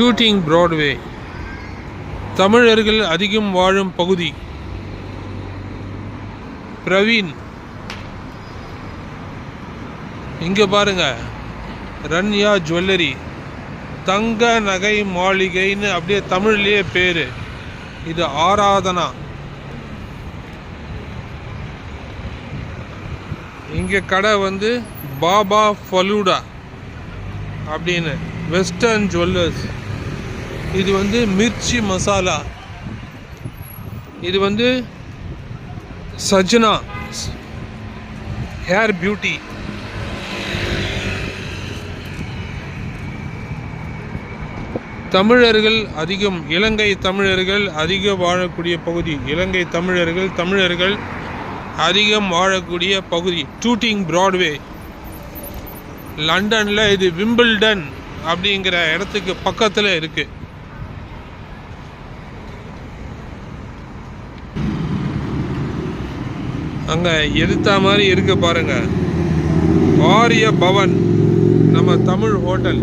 Shooting Broadway தமிழர்கள் அதிகம் வாழும் பகுதி. பிரவீன். இங்க பாருங்க. ரன்யா ஜுவல்லரி. தங்க நகை மாளிகைன்னு அப்படியே தமிழ்லேயே பேரு. இது ஆராதனா. இங்க கடை வந்து பாபா ஃபலூடா அப்படின்னு. வெஸ்டர்ன் ஜுவல்லர்ஸ் இது வந்து மிர்ச்சி மசாலா. இது வந்து சஜ்னா ஹேர் பியூட்டி. தமிழர்கள் அதிகம் இலங்கை தமிழர்கள் அதிக வாழக்கூடிய பகுதி. இலங்கை தமிழர்கள் தமிழர்கள் அதிகம் வாழக்கூடிய பகுதி. டூட்டிங் பிராட்வே லண்டனில் இது விம்பிள்டன் அப்படிங்கிற இடத்துக்கு பக்கத்தில் இருக்குது அங்கே எதிர்த்த மாதிரி இருக்க பாருங்க. ஆரிய பவன் நம்ம தமிழ் ஹோட்டல்.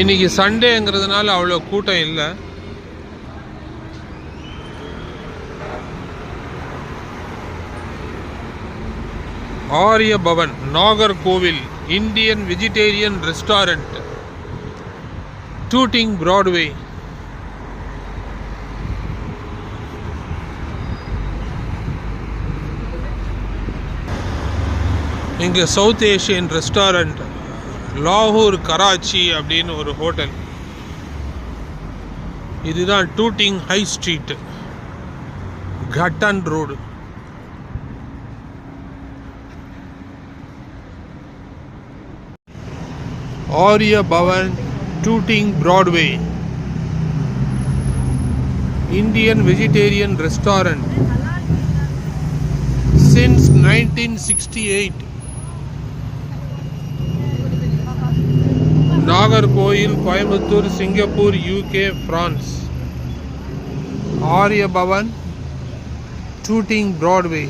இன்னைக்கு சண்டேங்கிறதுனால அவ்வளோ கூட்டம் இல்லை. Arya Bhavan Nagercoil Indian vegetarian restaurant. Tooting Broadway இங்கே சவுத் ஏஷியன் ரெஸ்டாரண்ட் லாகூர் கராச்சி அப்படின்னு ஒரு ஹோட்டல் இதுதான் Tooting high street Gatton road Arya Bhavan Tooting Broadway Indian vegetarian restaurant since nineteen sixty eight Nagercoil Coimbatore Singapore UK France Arya Bhavan Tooting Broadway